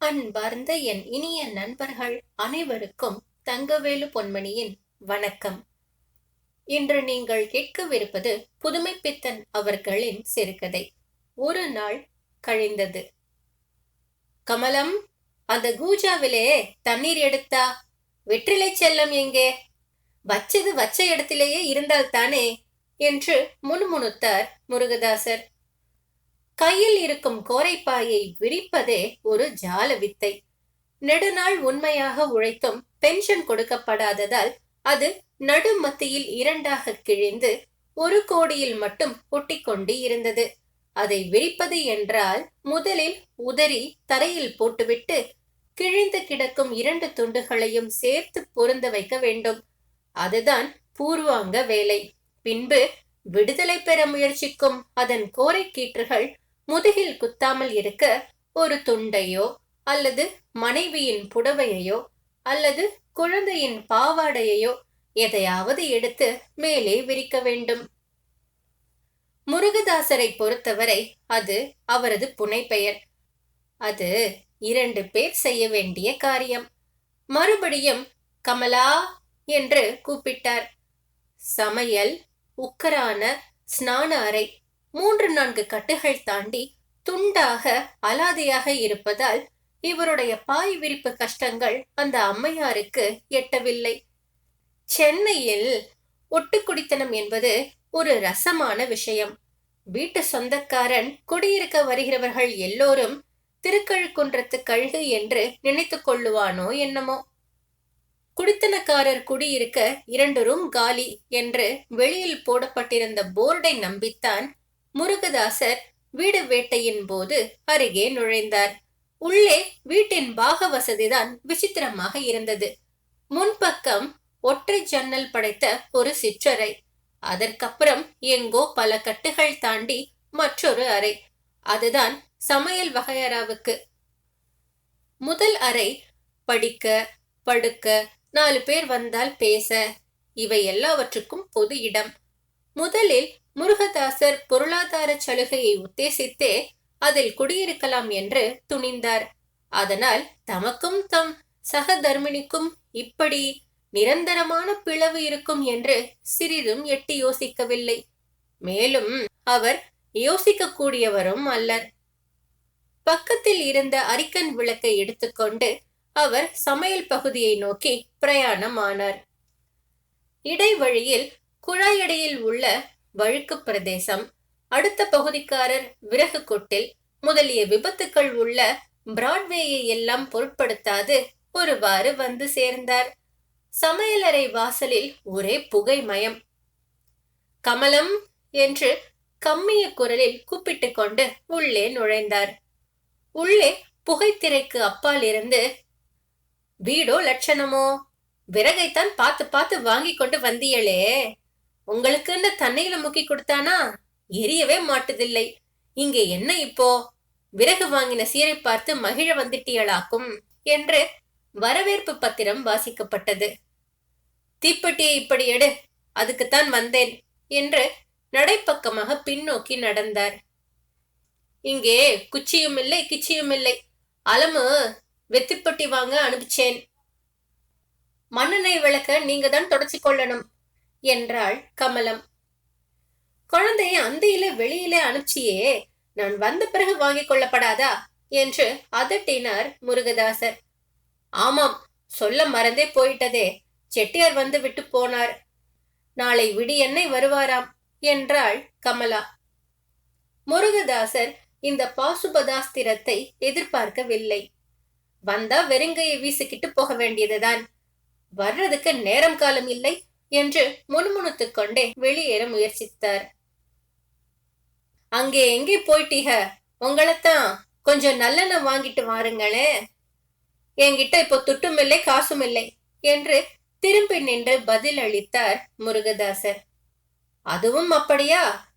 அன்பார்ந்த என் இனிய நண்பர்கள் அனைவருக்கும் தங்கவேலு பொன்மணியின் வணக்கம். இன்று நீங்கள் கேட்கவிருப்பது புதுமை பித்தன் அவர்களின் சிறுகதை. ஒரு நாள் கழிந்தது. கமலம் அந்த கூஜாவிலே தண்ணீர் எடுத்தா? வெற்றிலை செல்லம் எங்கே? வச்சது வச்ச இடத்திலேயே இருந்தால் தானே என்று முணுமுணுத்தார் முருகதாசர். கையில் இருக்கும் கோரைப்பாயை விரிப்பதே ஒரு ஜால வித்தை. நெடுநாள் உண்மையாக உழைத்தும் பென்ஷன் கொடுக்கப்படாததால் அது நடுமத்தியில் இரண்டாக கிழிந்து ஒரு கோடியில் மட்டும் ஒட்டிக்கொண்டு இருந்தது. அதை விரிப்பது என்றால் முதலில் உதறி தரையில் போட்டுவிட்டு கிழிந்து கிடக்கும் இரண்டு துண்டுகளையும் சேர்த்து பொருந்த வைக்க வேண்டும். அதுதான் பூர்வாங்க வேலை. பின்பு விடுதலை பெற முயற்சிக்கும் அதன் கோரை கீற்றுகள் முதுகில் குத்தாமல் இருக்க ஒரு துண்டையோ அல்லது மனைவியின் புடவையையோ அல்லது குழந்தையின் பாவாடையையோ எதையாவது எடுத்து மேலே விரிக்க வேண்டும். முருகதாசரை பொறுத்தவரை அது அவரது புனைப்பெயர். அது இரண்டு பேர் செய்ய வேண்டிய காரியம். மறுபடியும் கமலா என்று கூப்பிட்டார். சமையல் உக்கரான ஸ்நான அறை. மூன்று நான்கு கட்டுகள் தாண்டி துண்டாக அலாதியாக இருப்பதால் இவருடைய பாய் விரிப்பு கஷ்டங்கள் அந்த அம்மையாருக்கு எட்டவில்லை. சென்னையில் ஒட்டுக்குடித்தனம் என்பது ஒரு ரசமான விஷயம். வீட்டு சொந்தக்காரன் குடியிருக்க வருகிறவர்கள் எல்லோரும் திருக்கழுக்குன்றத்து கழுகு என்று நினைத்து கொள்ளுவானோ என்னமோ. குடித்தனக்காரர் குடியிருக்க இரண்டு ரூம் காலி என்று வெளியில் போடப்பட்டிருந்த போர்டை நம்பித்தான் முருகதாசர் வீடு வேட்டையின் போது அருகே நுழைந்தார். உள்ளே வீட்டின் பாக வசதிதான் விசித்திரமாக இருந்தது. முன்பக்கம் ஒற்றை ஜன்னல் படைத்த ஒரு சிற்றறை. அதற்கப்புறம் எங்கோ பல கட்டுகள் தாண்டி மற்றொரு அறை. அதுதான் சமையல் வகையறாவுக்கு முதல் அறை படிக்க படுக்க நாலு பேர் வந்தால் பேச இவை எல்லாவற்றுக்கும் பொது இடம். முதலில் முருகதாசர் பொருளாதார சலுகையை உத்தேசித்தே அதில் குடியிருக்கலாம் என்று துணிந்தார். அதனால் தமக்கும் தம் சக தர்மினிக்கும் இப்படி நிரந்தரமான பிளவு இருக்கும் என்று சிறிதும் எட்டி யோசிக்கவில்லை. மேலும் அவர் யோசிக்கக்கூடியவரும் அல்லர். பக்கத்தில் இருந்த அரிக்கன் விளக்கை எடுத்துக்கொண்டு அவர் சமையல் பகுதியை நோக்கி பிரயாணமானார். இடைவழியில் குழாயடையில் உள்ள வழுக்கு பிரதேசம் அடுத்த பகுதிக்காரர் விறகு கொட்டில் முதலிய விபத்துக்கள் உள்ள பிராட்வேயை எல்லாம் பொருட்படுத்தாது ஒருவாறு வந்து சேர்ந்தார். சமையலறை வாசலில் ஒரே புகை மயம். கமலம் என்று கம்மிய குரலில் கூப்பிட்டு கொண்டு உள்ளே நுழைந்தார். உள்ளே புகைத்திரைக்கு அப்பால் இருந்து வீடோ லட்சணமோ? விறகைத்தான் பார்த்து பார்த்து வாங்கி கொண்டு வந்தியளே! உங்களுக்குன்னு தண்ணியில முக்கி கொடுத்தானா? எரியவே மாட்டுதில்லை. இங்கே என்ன இப்போ? விறகு வாங்கின சீரை பார்த்து மகிழ வந்துட்டியளாக்கும் என்று வரவேற்பு பத்திரம் வாசிக்கப்பட்டது. தீப்பெட்டியை இப்படி எடு அதுக்குத்தான் வந்தேன் என்று நடைப்பக்கமாக பின்னோக்கி நடந்தார். இங்கே குச்சியும் இல்லை கிச்சியும் இல்லை. அலமு வெத்திப்பட்டி வாங்க அனுப்பிச்சேன். மண்ணெண்ணெய் விளக்க நீங்க தான் தொடச்சு கொள்ளணும். என்றாள் கமலம். குழந்தைய அந்தையில வெளியில அனுப்பிச்சியே நான் வந்த பிறகு வாங்கிக் கொள்ளப்படாதா? என்று அதட்டினார் முருகதாசர். ஆமாம் சொல்ல மறந்தே போயிட்டதே செட்டியார் வந்து விட்டு போனார். நாளை விடியெண்ணை வருவாராம் என்றாள் கமலா. முருகதாசர் இந்த பாசுபதாஸ்திரத்தை எதிர்பார்க்கவில்லை. வந்தா வெறுங்கையை வீசிக்கிட்டு போக வேண்டியதுதான். வர்றதுக்கு நேரம் காலம் இல்லை என்று முணுமுணுத்துக் கொண்டே வெளியேற முயற்சித்தார். அங்கே எங்கே போயிட்டீங்க உங்களைத்தான் கொஞ்சம் நல்லெண்ணெய் வாங்கிட்டு வாருங்களே. என்கிட்ட இப்போ துட்டும் இல்லை காசும் இல்லை என்று திரும்பி நின்று பதில் அளித்தார் முருகதாசர். அதுவும் அப்படியா?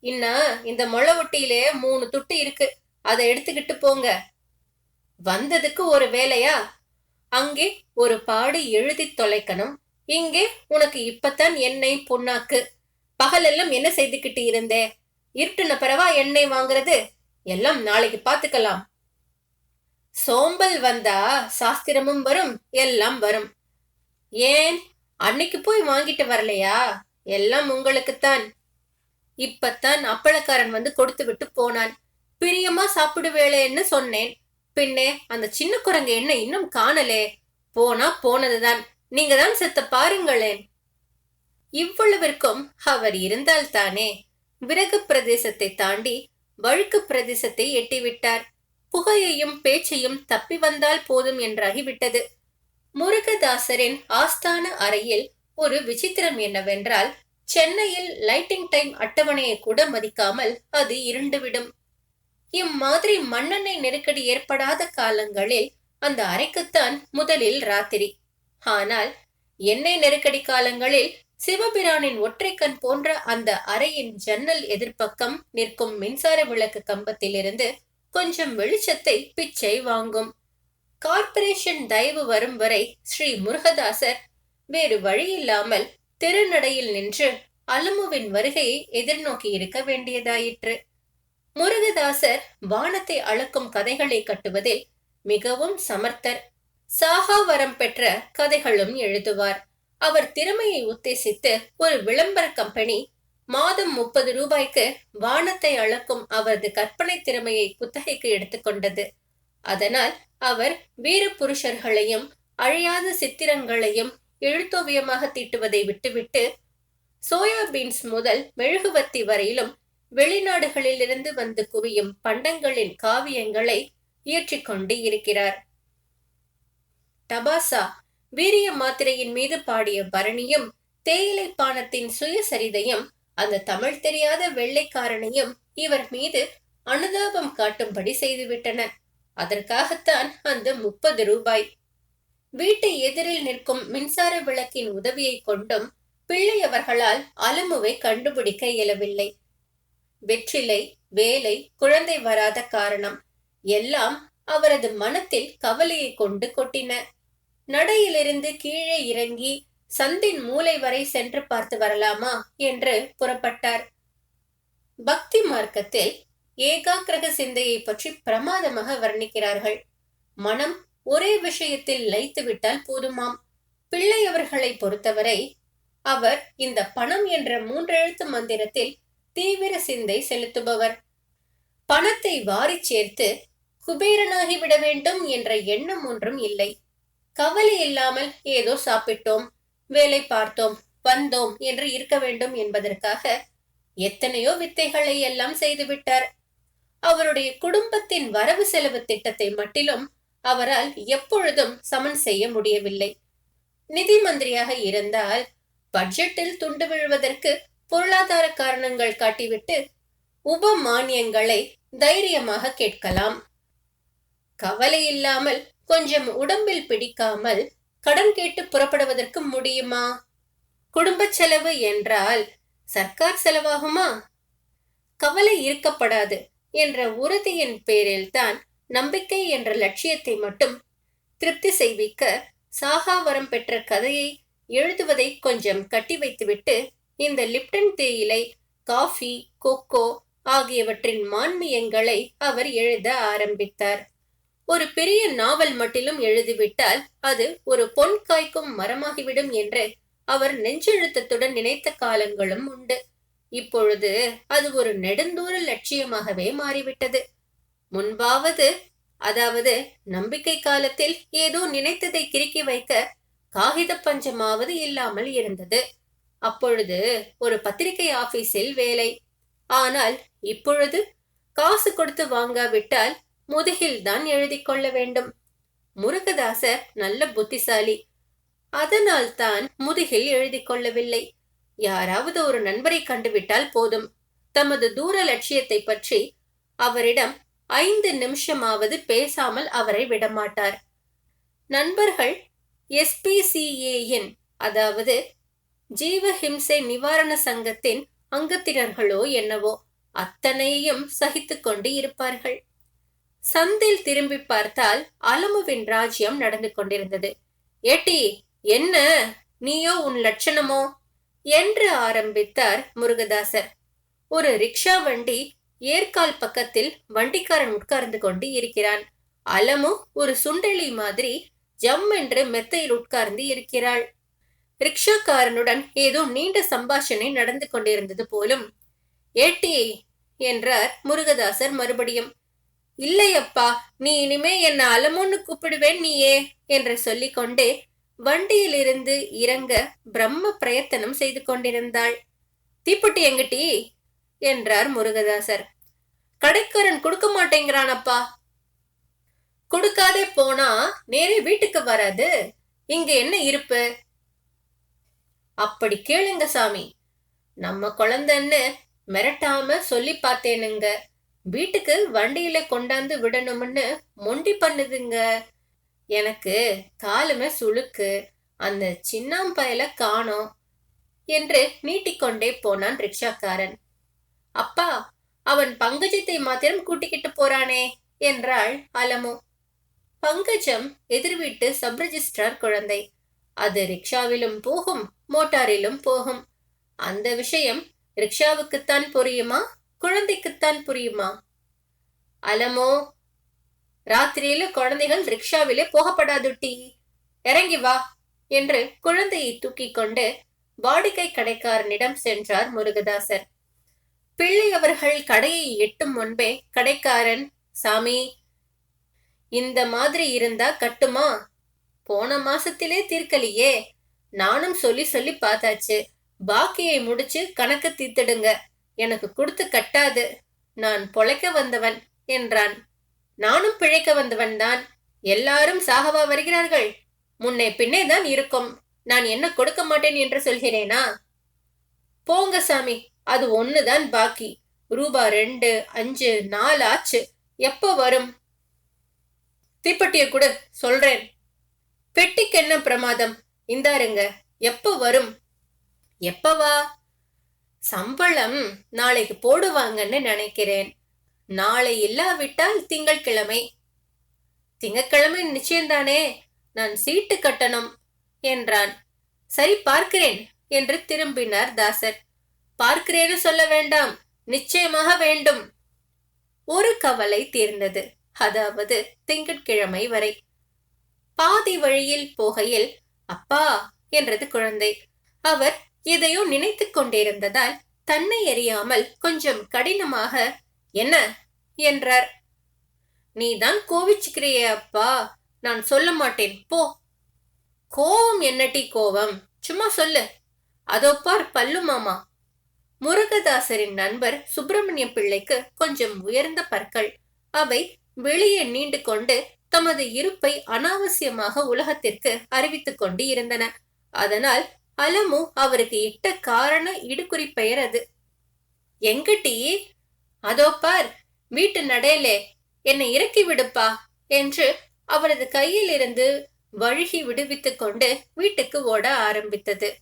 இன்ன இந்த முளவொட்டியிலே மூணு துட்டு இருக்கு. அதை எடுத்துக்கிட்டு போங்க. வந்ததுக்கு ஒரு வேலையா? அங்கே ஒரு பாடு எழுதி தொலைக்கணும். இங்கே உனக்கு இப்பத்தான் எண்ணெய் புண்ணாக்கு. பகலெல்லாம் என்ன செய்துக்கிட்டு இருந்தே? இருட்டுன பிறவா எண்ணெய் வாங்குறது? எல்லாம் நாளைக்கு பாத்துக்கலாம். சோம்பல் வந்தா சாஸ்திரமும் வரும் எல்லாம் வரும். ஏன்? அன்னைக்கு போய் வாங்கிட்டு வரலையா? எல்லாம் உங்களுக்குத்தான். இப்பத்தான் அப்பளக்காரன் வந்து கொடுத்து விட்டு போனான். பிரியமா சாப்பிடுவேளேன்னு சொன்னேன். பின்னே அந்த சின்ன குரங்கு என்ன இன்னும் காணலே. போனா போனதுதான். நீங்க தான் செத்த பாருங்களேன் இவ்வளவிற்கும் அவர் இருந்தால் தானே. விறகு பிரதேசத்தை தாண்டி வழுக்கு பிரதேசத்தை எட்டிவிட்டார். புகையையும் பேச்சையும் தப்பி வந்தால் போதும் என்றாகிவிட்டது. முருகதாசரின் ஆஸ்தான அறையில் ஒரு விசித்திரம் என்னவென்றால் சென்னையில் லைட்டிங் டைம் அட்டவணையை கூட மதிக்காமல் அது இருண்டுவிடும். இம்மாதிரி மண்ணெண்ணெய் நெருக்கடி ஏற்படாத காலங்களில் அந்த அறைக்குத்தான் முதலில் ராத்திரி. ஆனால் எண்ணெய் நெருக்கடி காலங்களில் சிவபிரானின் ஒற்றைக்கண் போன்ற அந்த அறையின் ஜன்னல் எதிர்ப்பக்கம் நிற்கும் மின்சார விளக்கு கம்பத்திலிருந்து கொஞ்சம் வெளிச்சத்தை பிச்சை வாங்கும். கார்ப்பரேஷன் தயவு வரும் வரை ஸ்ரீ முருகதாசர் வேறு வழியில்லாமல் திருநடையில் நின்று அலமுவின் வருகையை எதிர்நோக்கி இருக்க வேண்டியதாயிற்று. முருகதாசர் வானத்தை அளக்கும் கதைகளை கட்டுவதில் மிகவும் சமர்த்தர். சாகாவரம் பெற்ற கதைகளும் எழுதுவார். அவர் திறமையை உத்தேசித்து ஒரு விளம்பர கம்பெனி மாதம் முப்பது ரூபாய்க்கு வானத்தை அளக்கும் அவரது கற்பனை திறமையை குத்தகைக்கு எடுத்துக்கொண்டது அதனால் அவர் வீர புருஷர்களையும் அழியாத சித்திரங்களையும் எழுத்தோவியமாக தீட்டுவதை விட்டுவிட்டு சோயா பீன்ஸ் முதல் மெழுகுவர்த்தி வரையிலும் வெளிநாடுகளிலிருந்து வந்து குவியும் பண்டங்களின் காவியங்களை இயற்றிக்கொண்டு இருக்கிறார். டபாசா வீரிய மாத்திரையின் மீது பாடிய பரணியும் தேயிலை பானத்தின் சுயசரிதையும் அந்த தமிழ் தெரியாத வெள்ளைக்காரனையும் இவர் மீது அனுதாபம் காட்டும்படி செய்துவிட்டன. அதற்காகத்தான் அந்த முப்பது ரூபாய். வீட்டு எதிரில் நிற்கும் மின்சார விளக்கின் உதவியை கொண்டும் பிள்ளை அவர்களால் அலமுவை கண்டுபிடிக்க இயலவில்லை. வெற்றிலை வேலை குழந்தை வராத காரணம். எல்லாம் அவரது மனத்தில் கவலையை கொண்டு கொட்டின. நடையிலிருந்து கீழே இறங்கி சந்தின் மூலை வரை சென்று பார்த்து வரலாமா? என்று புறப்பட்டார். பக்தி மார்க்கத்தில் ஏகாக்கிரக சிந்தையை பற்றி பிரமாதமாக வர்ணிக்கிறார்கள். மனம் ஒரே விஷயத்தில் லைத்துவிட்டால் போதுமாம். பிள்ளையவர்களை பொறுத்தவரை அவர் இந்த பணம் என்ற மூன்றெழுத்து மந்திரத்தில் தீவிர சிந்தை செலுத்துபவர். பணத்தை வாரி சேர்த்து குபேரனாகி விட வேண்டும் என்ற எண்ணம் ஒன்றும் இல்லை. கவலை இல்லாமல் ஏதோ சாப்பிட்டோம் வேலை பார்த்தோம் வந்தோம் என்று இருக்க வேண்டும் என்பதற்காக எத்தனையோ வித்தைகளை எல்லாம் செய்துவிட்டார் அவருடைய குடும்பத்தின் வரவு செலவு திட்டத்தை மட்டிலும் அவரால் எப்பொழுதும் சமன் செய்ய முடியவில்லை. நிதி மந்திரியாக இருந்தால் பட்ஜெட்டில் துண்டு விழுவதற்கு பொருளாதார காரணங்கள் காட்டிவிட்டு உப மானியங்களை தைரியமாக கேட்கலாம். கவலை இல்லாமல் கொஞ்சம் உடம்பில் பிடிக்காமல் கடன் கேட்டு புறப்படுவதற்கு முடியுமா? குடும்ப செலவு என்றால் சர்க்கார் செலவாகுமா? கவலை இருக்கப்படாது என்ற உறுதியின் பேரில் தான் நம்பிக்கை என்ற லட்சியத்தை மட்டும் திருப்தி செய்விக்க சாகாவரம் பெற்ற கதையை எழுதுவதை கொஞ்சம் கட்டி வைத்துவிட்டு இந்த லிப்டன் தேயிலை காஃபி கொக்கோ ஆகியவற்றின் மான்மியங்களை அவர் எழுத ஆரம்பித்தார். ஒரு பெரிய நாவல் மட்டிலும் எழுதிவிட்டால் அது ஒரு பொன் காய்க்கும் மரமாகிவிடும் என்று அவர் நெஞ்செழுத்தத்துடன் நினைத்த காலங்களும் உண்டு. இப்பொழுது அது ஒரு நெடுந்தூர லட்சியமாகவே மாறிவிட்டது. முன்பாவது அதாவது நம்பிக்கை காலத்தில் ஏதோ நினைத்ததை கிறுக்கி வைக்க காகித பஞ்சமாவது இல்லாமல் இருந்தது. அப்பொழுது ஒரு பத்திரிகை ஆபீஸில் வேலை. ஆனால் இப்பொழுது காசு கொடுத்து வாங்காவிட்டால் முதுகில் தான் எழுதி கொள்ள வேண்டும். முருகதாசர் நல்ல புத்திசாலி. அதனால் தான் முதுகில் எழுதி கொள்ளவில்லை யாராவது ஒரு நண்பரை கண்டுவிட்டால் போதும். தமது தூர லட்சியத்தை பற்றி அவரிடம் ஐந்து நிமிஷமாவது பேசாமல் அவரை விடமாட்டார். நண்பர்கள் எஸ்பிசிஏஎன் அதாவது ஜீவஹிம்சை நிவாரண சங்கத்தின் அங்கத்தினர்களோ என்னவோ அத்தனையும் சகித்துக் கொண்டு இருப்பார்கள். சந்தில் திரும்பி பார்த்தால் அலமுவின் ராஜ்யம் நடந்து கொண்டிருந்தது. ஏட்டி என்ன? நீயோ உன் லட்சணமோ? என்று ஆரம்பித்தார் முருகதாசர். ஒரு ரிக்ஷா வண்டி ஏற்கால் பக்கத்தில் வண்டிக்காரன் உட்கார்ந்து கொண்டு இருக்கிறான். அலமு ஒரு சுண்டெலி மாதிரி ஜம் என்று மெத்தையில் உட்கார்ந்து இருக்கிறாள். ரிக்ஷாக்காரனுடன் ஏதோ நீண்ட சம்பாஷணை நடந்து கொண்டிருந்தது போலும். ஏட்டி என்றார் முருகதாசர் மறுபடியும். இல்லையப்பா நீ இனிமே என்ன அலமுன்னு கூப்பிடுவேன் நீயே என்று சொல்லிக்கொண்டே வண்டியிலிருந்து இறங்க பிரம்ம பிரயத்தனம் செய்து கொண்டிருந்தாள். தீப்பொட்டி எங்கிட்டி? என்றார் முருகதாசர். கடைக்காரன் கொடுக்க மாட்டேங்கிறானப்பா. கொடுக்காதே போனா நேரே வீட்டுக்கு வராது. இங்க என்ன இருப்பு? அப்படி கேளுங்க சாமி. நம்ம குழந்தைன்னு மிரட்டாம சொல்லி பார்த்தேனுங்க. வீட்டுக்கு வண்டியில கொண்டாந்து விடணும்னு மொண்டி பண்ணுதுங்க. எனக்கு காலுமே சுளுக்கு. அந்த சின்னாம்பயல காணோம் என்று நீட்டிக்கொண்டே போனான் ரிக்ஷாக்காரன். அப்பா அவன் பங்கஜத்தை மாத்திரம் கூட்டிக்கிட்டு போறானே என்றாள் அலமு. பங்கஜம் எதிர் வீட்டு சப்ரிஜிஸ்ட்ரார் குழந்தை. அது ரிக்ஷாவிலும் போகும் மோட்டாரிலும் போகும். அந்த விஷயம் ரிக்ஷாவுக்குத்தான் புரியுமா? குழந்தைக்குத்தான் புரியுமா? அலமோ ராத்திரியில குழந்தைகள் ரிக்ஷாவிலே போகப்படாதுட்டி. இறங்கி வா என்று குழந்தையை தூக்கி கொண்டு வாடிக்கை கடைக்காரனிடம் சென்றார் முருகதாசர். பிள்ளை அவர்கள் கடையை எட்டும் முன்பே கடைக்காரன் சாமி இந்த மாதிரி இருந்தா கட்டுமா? போன மாசத்திலே தீர்க்கலையே. நானும் சொல்லி சொல்லி பார்த்தாச்சு. பாக்கியை முடிச்சு கணக்கு தீர்த்துடுங்க. எனக்கு கொடுத்து கட்டாது. நான் பொழைக்க வந்தவன் என்றான். நானும் பிழைக்க வந்தவன் தான். எல்லாரும் சாகவா வருகிறார்கள். முன்னே பின்னே தான் இருக்கும். நான் என்ன கொடுக்க மாட்டேன் என்று சொல்கிறேனா? போங்க சாமி அது ஒண்ணுதான் பாக்கி. ரூபா ரெண்டு அஞ்சு நாலு ஆச்சு. எப்போ வரும்? தீப்பெட்டியை கூட சொல்றேன். பெட்டிக்கு என்ன பிரமாதம்? இந்தாருங்க எப்போ வரும்? எப்பவா? சம்பளம் நாளைக்கு போடுவாங்கன்னு நினைக்கிறேன். நாளை இல்லாவிட்டால் திங்கட்கிழமை. திங்கட்கிழமை நிச்சயம்தானே நான் சீட்டு கட்டணும் என்றான். சரி பார்க்கிறேன் என்று திரும்பினார் தாசர். பார்க்கிறேன்னு சொல்ல வேண்டாம் நிச்சயமாக வேண்டும். ஒரு கவலை தீர்ந்தது. அதாவது திங்கட்கிழமை வரை. பாதி வழியில் போகையில் அப்பா என்றது குழந்தை. அவர் எதையோ நினைத்துக் கொண்டிருந்ததால் தன்னை அறியாமல் கொஞ்சம் கடினமாக என்ன? என்றார். நீதான் கோவிச்சுக்கிறியே அப்பா. நான் சொல்ல மாட்டேன். போ. கோவம் என்னட்டி கோவம்? சும்மா சொல்லு. அதோ பார் பல்லு மாமா. முருகதாசரின் நண்பர் சுப்பிரமணிய பிள்ளைக்கு கொஞ்சம் உயர்ந்த பற்கள். அவை வெளியே நீண்டு கொண்டு தமது இருப்பை அனாவசியமாக உலகத்திற்கு அறிவித்துக் கொண்டு இருந்தன அதனால் அலமு அவருக்கு இட்ட காரண இடுக்குறி பெயர் அது. எங்கிட்டி அதோ பார் வீட்டு நடையிலே. என்னை இறக்கி விடுப்பா என்று அவரது கையில் இருந்து வழுகி விடுவித்துக் கொண்டு வீட்டுக்கு ஓட ஆரம்பித்தது.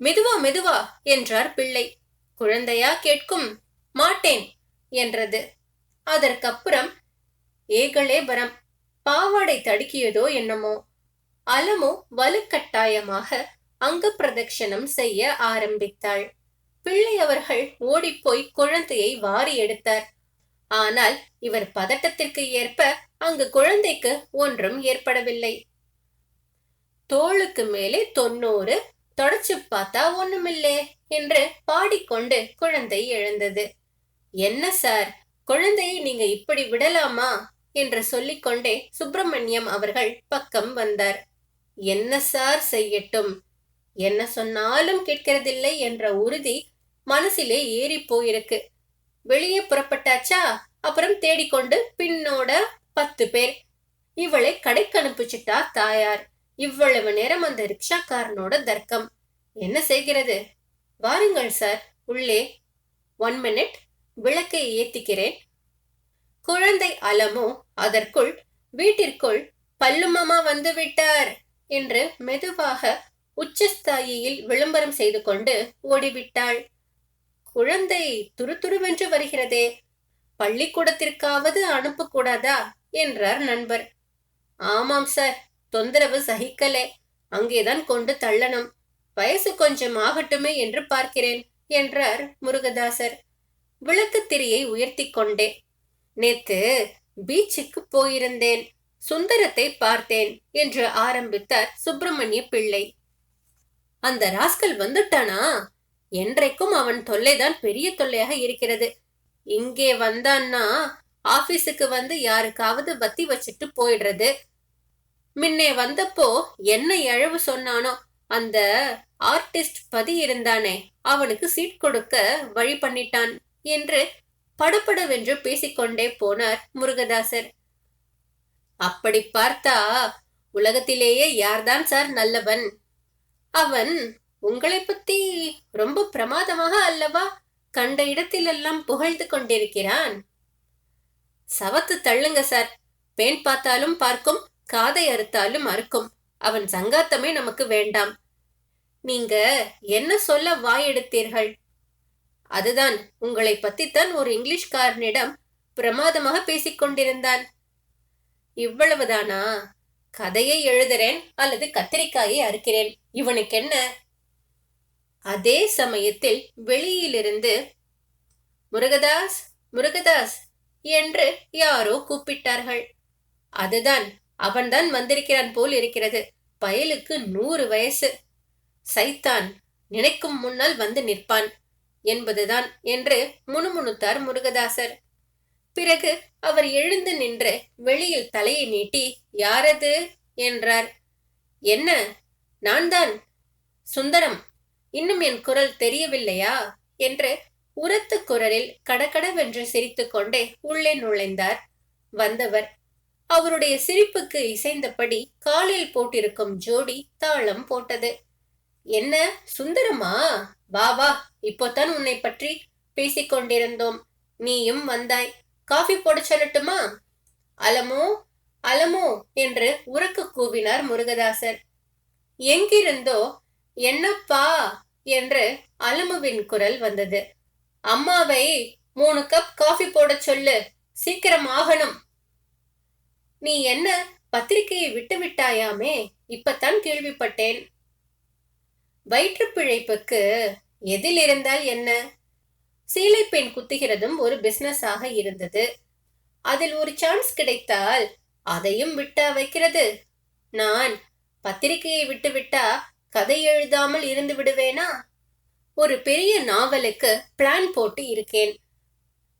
மெதுவா மெதுவா என்றார் பிள்ளை. குழந்தையா கேட்கும் மாட்டேன் என்றது. அதற்கப்புறம் ஏகலேபரம் பாவாடை தடுக்கியதோ என்னமோ? அலமோ வலுக்கட்டாயமாக அங்க பிரதட்சணம் செய்ய ஆரம்பித்தாள். பிள்ளை அவர்கள் ஓடிப்போய் குழந்தையை வாரி எடுத்தார். ஆனால் இவர் பதட்டத்திற்கு ஏற்ப அங்கு குழந்தைக்கு ஒன்றும் ஏற்படவில்லை. தோளுக்கு மேலே தொண்ணூறு தொடச்சு பார்த்தா ஒண்ணுமில்லே என்று பாடிக்கொண்டு குழந்தை எழுந்தது. என்ன சார் குழந்தையை நீங்க இப்படி விடலாமா? என்று சொல்லிக்கொண்டே சுப்பிரமணியம் அவர்கள் பக்கம் வந்தார். என்ன சார் செய்யட்டும்? என்ன சொன்னாலும் கேட்கிறதில்லை என்ற உறுதி மனசிலே ஏறி போயிருக்கு. வெளியே புறப்பட்டாச்சா? அப்புறம் தேடிக்கொண்டு பின்னோட பத்து பேர். இவளை கடைக்கு அனுப்பிச்சிட்டா தாயார். இவ்வளவு நேரம் அந்த ரிக்ஷாக்காரனோட தர்க்கம். என்ன செய்கிறது? வாருங்கள் சார் உள்ளே. ஒன் மினிட் விளக்கை ஏத்திக்கிறேன். குழந்தை அலமோ அதற்குள் வீட்டிற்குள் பல்லுமாமா வந்து விட்டார். என்று மெதுவாக உச்சஸ்தாயியில் விளம்பரம் செய்து கொண்டு ஓடிவிட்டாள். குழந்தை துருதுருவென்று வருகிறதே பள்ளிக்கூடத்திற்காவது அனுப்பக்கூடாதா? என்றார் நண்பர். ஆமாம் சார் தொந்தரவு சகிக்கலே. அங்கேதான் கொண்டு தள்ளணும். வயசு கொஞ்சம் ஆகட்டுமே என்று பார்க்கிறேன் என்றார் முருகதாசர். விளக்குத் திரியை உயர்த்தி கொண்டே நேத்து பீச்சுக்கு போயிருந்தேன். சுந்தரத்தை பார்த்தேன் என்று ஆரம்பித்தார் சுப்பிரமணிய பிள்ளை. அந்த ராஸ்கல் வந்துட்டானா? என்றைக்கும் அவன் தொல்லைதான் பெரிய தொல்லையாக இருக்கிறது. இங்கே வந்தான்னா ஆபீஸுக்கு வந்து யாருக்காவது பத்தி வச்சுட்டு போயிடுறது. முன்னே வந்தப்போ என்ன எழவு சொன்னானோ? அந்த ஆர்டிஸ்ட் பதி இருந்தானே அவனுக்கு சீட் கொடுக்க வழி பண்ணிட்டான் என்று படபடவென்று பேசிக்கொண்டே போனார் முருகதாசர். அப்படி பார்த்தா உலகத்திலேயே யார்தான் சார் நல்லவன்? அவன் உங்களை பத்தி ரொம்ப பிரமாதமாக அல்லவா கண்ட இடத்திலெல்லாம் புகழ்ந்து கொண்டிருக்கிறான்? சவத்து தள்ளுங்க சார். பேன் பார்த்தாலும் பார்க்கும் காதை அறுத்தாலும் அறுக்கும். அவன் சங்காத்தமே நமக்கு வேண்டாம். நீங்க என்ன சொல்ல வாயெடுத்தீர்கள்? அதுதான் உங்களை பத்தித்தான் ஒரு இங்கிலீஷ்காரனிடம் பிரமாதமாக பேசிக் கொண்டிருந்தான். இவ்வளவுதானா? கதையை எழுதுறேன் அல்லது கத்திரிக்காயை அறுக்கிறேன். இவனுக்கு என்ன அதே சமயத்தில் வெளியிலிருந்து முருகதாஸ் முருகதாஸ் என்று யாரோ கூப்பிட்டார்கள். அதுதான் அவன்தான் வந்திருக்கிறான் போல் இருக்கிறது. பயலுக்கு நூறு வயசு. சைத்தான் நினைக்கும் முன்னால் வந்து நிற்பான் என்பதுதான் என்று முணுமுணுத்தார் முருகதாசர். பிறகு அவர் எழுந்து நின்று வெளியில் தலையை நீட்டி யாரது? என்றார். என்ன? நான் தான் சுந்தரம் இன்னும் என் குரல் தெரியவில்லையா? என்று உரத்து குரலில் கடகடவென்று சிரித்துக்கொண்டே உள்ளே நுழைந்தார் வந்தவர். அவருடைய சிரிப்புக்கு இசைந்தபடி காலில் போட்டிருக்கும் ஜோடி தாளம் போட்டது. என்ன? சுந்தரமா? வா வா இப்போதான் உன்னை பற்றி பேசிக் கொண்டிருந்தோம் நீயும் வந்தாய். காஃபி போட சொல்லட்டுமா? அலமோ அலமோ என்று உறக்க கூவினார் முருகதாசர். எங்கிருந்தோ என்னப்பா? என்று அலமுவின் குரல் வந்தது. அம்மாவை மூணு கப் காஃபி போட சொல்லு சீக்கிரம் ஆகணும். நீ என்ன பத்திரிகையை விட்டு விட்டாயாமே? இப்பத்தான் கேள்விப்பட்டேன். வயிற்று பிழைப்புக்கு எதில் இருந்தால் என்ன? சீலை பெண் குத்துகிறதும் ஒரு பிசினஸாக இருந்தது. அதில் ஒரு சான்ஸ் கிடைத்தால் அதையும் விட்டா வைக்கிறது. நான் பத்திரிகையை விட்டு விட்டா கதை எழுதாமல் இருந்து விடுவேனா? ஒரு பெரிய நாவலுக்கு பிளான் போட்டு இருக்கேன்.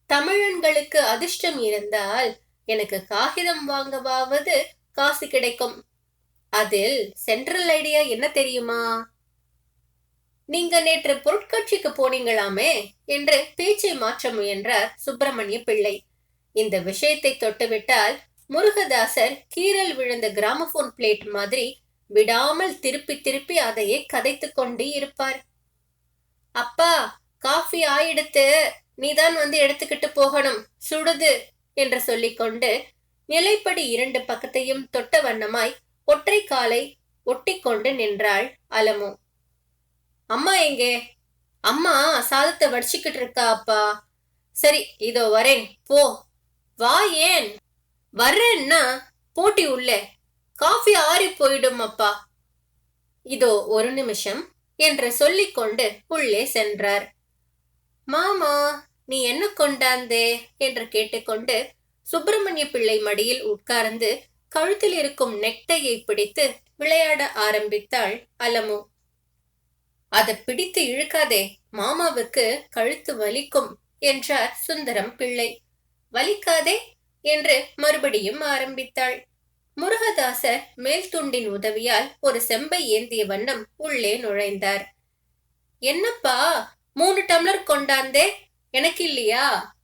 தமிழன்களுக்கு அதிர்ஷ்டம் இருந்தால் எனக்கு காகிதம் வாங்கவாவது காசு கிடைக்கும். அதில் சென்ட்ரல் ஐடியா என்ன தெரியுமா? நீங்க நேற்று பொருட்காட்சிக்கு போனீங்களாமே என்று பேச்சை மாற்ற முயன்றார் சுப்பிரமணிய பிள்ளை. இந்த விஷயத்தை தொட்டுவிட்டால் முருகதாசர் கீரல் விழுந்த கிராமபோன் பிளேட் மாதிரி விடாமல் திருப்பி திருப்பி அதையே கதைத்துக் கொண்டே இருப்பார். அப்பா காஃபி ஆயிடுத்து நீதான் வந்து எடுத்துக்கிட்டு போகணும் சுடுது என்று சொல்லிக்கொண்டு நிலைப்படி இரண்டு பக்கத்தையும் தொட்ட வண்ணமாய் ஒற்றை காலை ஒட்டிக்கொண்டு நின்றாள் அலமு. அம்மா எங்கே? அம்மா சாதத்தை வடிச்சுக்கிட்டு இருக்கா அப்பா. சரி இதோ வரேன். போ. வா ஏன்? வர்றேன்னா போட்டி உள்ளே. காஃபி ஆறி போயிடும் அப்பா. இதோ ஒரு நிமிஷம் என்று சொல்லிக்கொண்டு உள்ளே சென்றார். மாமா நீ என்ன கொண்டாந்தே? என்று கேட்டுக்கொண்டு சுப்பிரமணிய பிள்ளை மடியில் உட்கார்ந்து கழுத்தில் இருக்கும் நெக்டையை பிடித்து விளையாட ஆரம்பித்தாள் அலமு. அதை பிடித்து இழுக்காதே மாமாவுக்கு கழுத்து வலிக்கும் என்றார் சுந்தரம் பிள்ளை. வலிக்காதே என்று மறுபடியும் ஆரம்பித்தாள். முருகதாசர் மேல் துண்டின் உதவியால் ஒரு செம்பை ஏந்திய வண்ணம் உள்ளே நுழைந்தார். என்னப்பா மூணு டம்ளர் கொண்டாந்தே எனக்கு இல்லையா?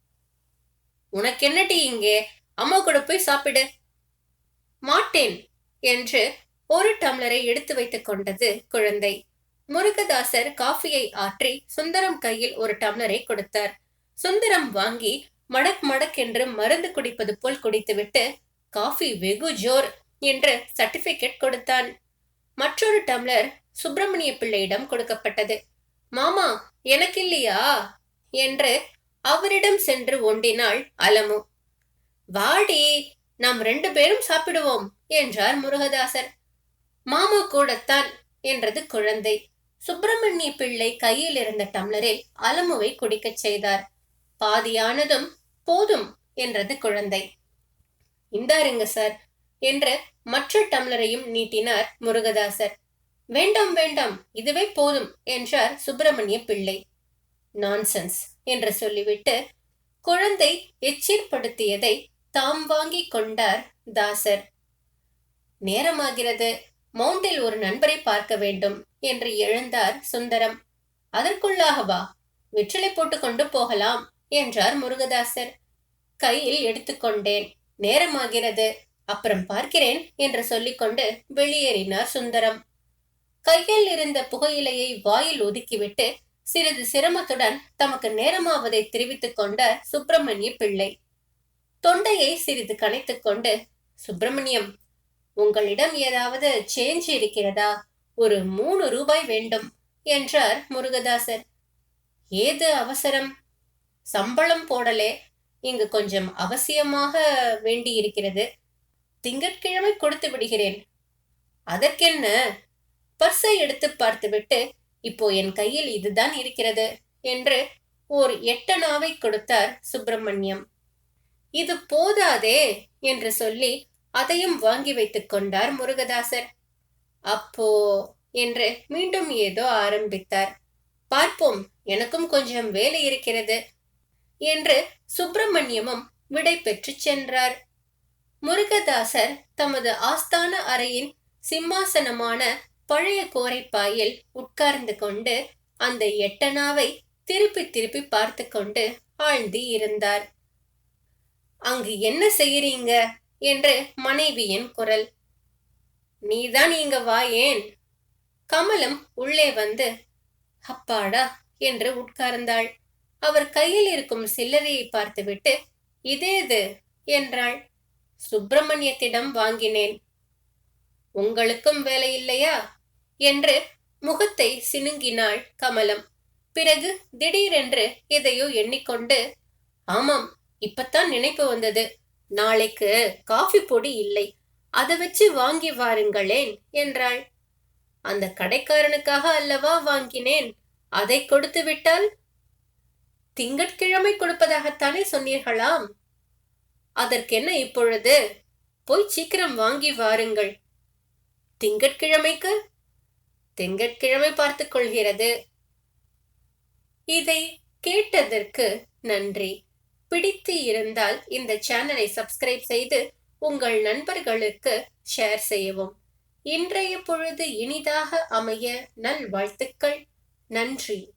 உனக்கு என்னடி இங்கே? அம்மா கூட போய் சாப்பிடு. மாட்டேன் என்று ஒரு டம்ளரை எடுத்து வைத்துக் கொண்டது குழந்தை. முருகதாசர் காஃபியை ஆற்றி சுந்தரம் கையில் ஒரு டம்ளரை கொடுத்தார். சுந்தரம் வாங்கி மடக் மடக் என்று மருந்து குடிப்பது போல் குடித்துவிட்டு காஃபி வெகு ஜோர் என்று சர்டிபிகேட் கொடுத்தான். மற்றொரு டம்ளர் சுப்பிரமணிய பிள்ளையிடம் கொடுக்கப்பட்டது. மாமா எனக்கு இல்லையா என்று அவரிடம் சென்று ஒண்டினாள் அலமு. வாடி நாம் ரெண்டு பேரும் சாப்பிடுவோம் என்றார் முருகதாசர். மாமா கூடத்தான் என்றது குழந்தை. சுப்பிரமணிய பிள்ளை கையில் இருந்த டம்ளரில் அலமுவை குடிக்கச் செய்தார். பாதியானதும் போதும் என்றது குழந்தை. இந்தாருங்க சார் என்று மற்ற டம்ளரையும் நீட்டினார் முருகதாசர். வேண்டாம் வேண்டாம் இதுவே போதும் என்றார் சுப்பிரமணிய பிள்ளை. நான்சென்ஸ் என்று சொல்லிவிட்டு குழந்தை எச்சீர்படுத்தியதை தாம் வாங்கி கொண்டார் தாசர். நேரமாகிறது. மவுண்டில் ஒரு நண்பரை பார்க்க வேண்டும். என்று எழுந்தார் சுந்தரம். அதற்குள்ளாகவா வெற்றிலை போட்டு கொண்டு போகலாம் என்றார் முருகதாசர். கையில் எடுத்துக்கொண்டேன் நேரமாகிறது அப்புறம் பார்க்கிறேன் என்று சொல்லிக்கொண்டு வெளியேறினார் சுந்தரம். கையில் இருந்த புகையிலையை வாயில் ஒதுக்கிவிட்டு சிறிது சிரமத்துடன் தமக்கு நேரமாவதை தெரிவித்துக் கொண்ட சுப்பிரமணிய பிள்ளை. தொண்டையை சிறிது கணைத்துக்கொண்டு சுப்பிரமணியம் உங்களிடம் ஏதாவது சேஞ்ச் இருக்கிறதா? ஒரு மூணு ரூபாய் வேண்டும் என்றார் முருகதாசர். ஏது அவசரம்? சம்பளம் போடலே இங்கு கொஞ்சம் அவசியமாக வேண்டியிருக்கிறது. திங்கட்கிழமை கொடுத்து விடுகிறேன். அதற்கென்ன? பர்ஸை எடுத்து பார்த்துவிட்டு இப்போ என் கையில் இதுதான் இருக்கிறது என்று ஓர் எட்டனாவை கொடுத்தார் சுப்பிரமணியம். இது போதாதே என்று சொல்லி அதையும் வாங்கி வைத்துக் கொண்டார் முருகதாசர். அப்போ என்று மீண்டும் ஏதோ ஆரம்பித்தார். பார்ப்போம் எனக்கும் கொஞ்சம் வேலை இருக்கிறது என்று சுப்பிரமணியமும் விடை பெற்று சென்றார். முருகதாசர் தமது ஆஸ்தான அறையின் சிம்மாசனமான பழைய கோரைப்பாயில் உட்கார்ந்து கொண்டு அந்த எட்டனாவை திருப்பி திருப்பி பார்த்து கொண்டு ஆழ்ந்து இருந்தார். அங்கு என்ன செய்யறீங்க என்று மனைவியின் குரல். நீதான் இங்க வா ஏன்? கமலம் உள்ளே வந்து அப்பாடா என்று உட்கார்ந்தாள். அவர் கையில் இருக்கும் சில்லறையை பார்த்துவிட்டு இதேது என்றாள். சுப்பிரமணியத்திடம் வாங்கினேன். உங்களுக்கும் வேலை இல்லையா? என்று முகத்தை சினுங்கினாள் கமலம். பிறகு திடீரென்று எதையோ எண்ணிக்கொண்டு ஆமாம் இப்பத்தான் நினைப்பு வந்தது. நாளைக்கு காஃபி பொடி இல்லை. அதை வச்சு வாங்கி வாருங்களேன் என்றாள். அந்த கடைக்காரனுக்காக அல்லவா வாங்கினேன் அதை கொடுத்து விட்டால் திங்கட்கிழமை கொடுப்பதாகத்தானே சொன்னீர்களாம்? அதற்கென்ன இப்பொழுது? போய் சீக்கிரம் வாங்கி வாருங்கள். திங்கட்கிழமைக்கு? திங்கட்கிழமை பார்த்துக் கொள்கிறது. இதை கேட்டதற்கு நன்றி. பிடித்து இருந்தால் இந்த சேனலை சப்ஸ்கிரைப் செய்து உங்கள் நண்பர்களுக்கு ஷேர் செய்யவும். இன்றைய பொழுது இனிதாக அமைய நல்வாழ்த்துக்கள். நன்றி.